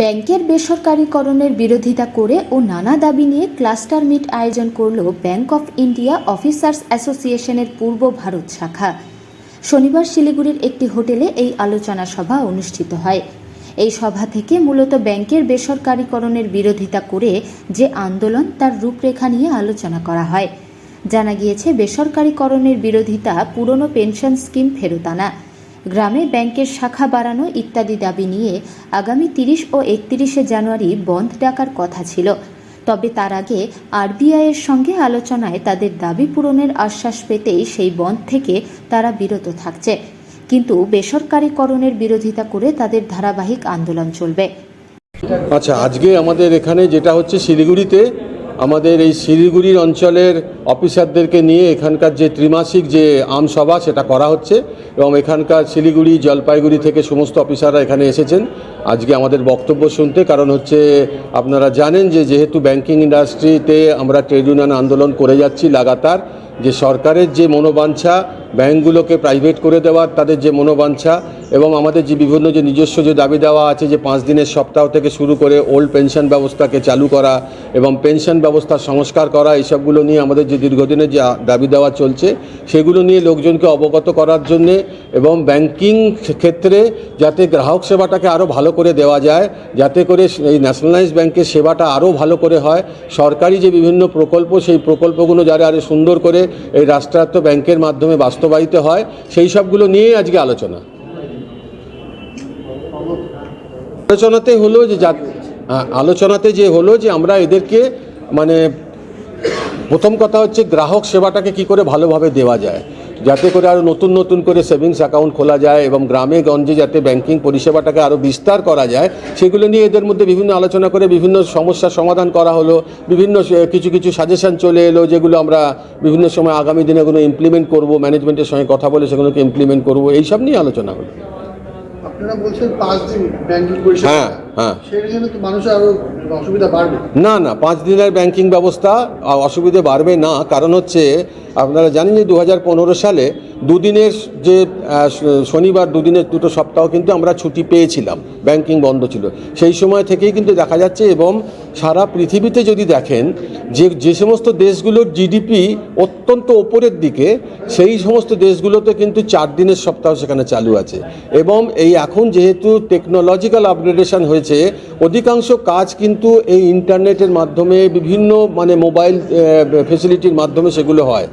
ব্যাংকের বেসরকারীকরণের বিরোধিতা করে ও নানা দাবি নিয়ে ক্লাস্টার মিট আয়োজন করল ব্যাংক অফ ইন্ডিয়া অফিসার্স অ্যাসোসিয়েশনের পূর্ব ভারত শাখা। শনিবার শিলিগুড়ির একটি হোটেলে এই আলোচনা সভা অনুষ্ঠিত হয়। এই সভা থেকে মূলত ব্যাংকের বেসরকারীকরণের বিরোধিতা করে যে আন্দোলন তার রূপরেখা নিয়ে আলোচনা করা হয়। জানা গিয়েছে, বেসরকারীকরণের বিরোধিতা পুরনো পেনশন স্কিম ফেরত আনা। গ্রামে ব্যাংকের শাখা বাড়ানো ইত্যাদি দাবি নিয়ে আগামী তিরিশ ও একত্রিশে জানুয়ারি বন্ধ ডাকার কথা ছিল। তবে তার আগে আরবিআইয়ের সঙ্গে আলোচনায় তাদের দাবি পূরণের আশ্বাস পেতেই সেই বন্ধ থেকে তারা বিরত থাকছে। কিন্তু বেসরকারীকরণের বিরোধিতা করে তাদের ধারাবাহিক আন্দোলন চলবে। আচ্ছা আজকে আমাদের এখানে যেটা হচ্ছে শিলিগুড়িতে আমাদের এই শিলিগুড়ির অঞ্চলের অফিসারদেরকে নিয়ে এখানকার যে ত্রিমাসিক যে আমসভা, সেটা করা হচ্ছে এবং এখানকার শিলিগুড়ি, জলপাইগুড়ি থেকে সমস্ত অফিসাররা এখানে এসেছেন। আজকে আমাদের বক্তব্য শুনতে, কারণ হচ্ছে আপনারা জানেন যে যেহেতু ব্যাংকিং ইন্ডাস্ট্রিতে আমরা ট্রেড ইউনিয়ন আন্দোলন করে যাচ্ছি লাগাতার, যে সরকারের যে মনোবাঞ্ছা ব্যাংকগুলোকে প্রাইভেট করে দেওয়ার তাদের যে মনোবাঞ্ছা এবং আমাদের যে বিভিন্ন যে নিজস্ব যে দাবি দেওয়া আছে যে পাঁচ দিনের সপ্তাহ থেকে শুরু করে ওল্ড পেনশন ব্যবস্থাকে চালু করা এবং পেনশন ব্যবস্থার সংস্কার করা, এইসবগুলো নিয়ে আমাদের যে দীর্ঘদিনের যে দাবি দেওয়া চলছে, সেগুলো নিয়ে লোকজনকে অবগত করার জন্যে এবং ব্যাংকিং ক্ষেত্রে যাতে গ্রাহক সেবাটাকে আরও ভালো করে দেওয়া যায়, যাতে করে এই ন্যাশনালাইজ ব্যাংকের সেবাটা আরও ভালো করে হয়। সরকারি যে বিভিন্ন প্রকল্প, সেই প্রকল্পগুলো যারা আরও সুন্দর করে এই রাষ্ট্রায়ত্ত ব্যাংকের মাধ্যমে বাস্তবায়িত হয়, সেই সবগুলো নিয়েই আজকে আলোচনা। আলোচনাতে হলো যে আলোচনাতে যে হলো যে আমরা এদেরকে মানে প্রথম কথা হচ্ছে গ্রাহক সেবাটাকে কি করে ভালোভাবে দেওয়া যায়। যাতে করে আরও নতুন নতুন করে সেভিংস অ্যাকাউন্ট খোলা যায় এবং গ্রামে গঞ্জে যাতে ব্যাংকিং পরিষেবাটাকে আরও বিস্তার করা যায় সেগুলো নিয়ে এদের মধ্যে বিভিন্ন আলোচনা করে বিভিন্ন সমস্যার সমাধান করা হলো। বিভিন্ন কিছু কিছু সাজেশন চলে এলো যেগুলো আমরা বিভিন্ন সময় আগামী দিনে এগুলো ইমপ্লিমেন্ট করব ম্যানেজমেন্টের সঙ্গে কথা বলে সেগুলোকে ইমপ্লিমেন্ট করব এইসব নিয়ে আলোচনা হলো। আপনারা বলছেন পাঁচ দিন ব্যাংকিং পরিষেবা হ্যাঁ। হ্যাঁ। না না পাঁচ দিনের ব্যাংকিং ব্যবস্থা অসুবিধে বাড়বে না। কারণ হচ্ছে আপনারা জানেন যে দু হাজার পনেরো সালে দুদিনের যে শনিবার দুদিনের দুটো সপ্তাহ কিন্তু আমরা ছুটি পেয়েছিলাম ব্যাংকিং বন্ধ ছিল। সেই সময় থেকেই কিন্তু দেখা যাচ্ছে এবং সারা পৃথিবীতে যদি দেখেন যে যে সমস্ত দেশগুলোর জিডিপি অত্যন্ত ওপরের দিকে সেই সমস্ত দেশগুলোতে কিন্তু চার দিনের সপ্তাহ সেখানে চালু আছে। এবং এই এখন যেহেতু টেকনোলজিক্যাল আপগ্রেডেশন হয়েছে অধিকাংশ কাজ কিন্তু এই ইন্টারনেটের মাধ্যমে বিভিন্ন মানে মোবাইল ফেসিলিটির মাধ্যমে সেগুলো হয়।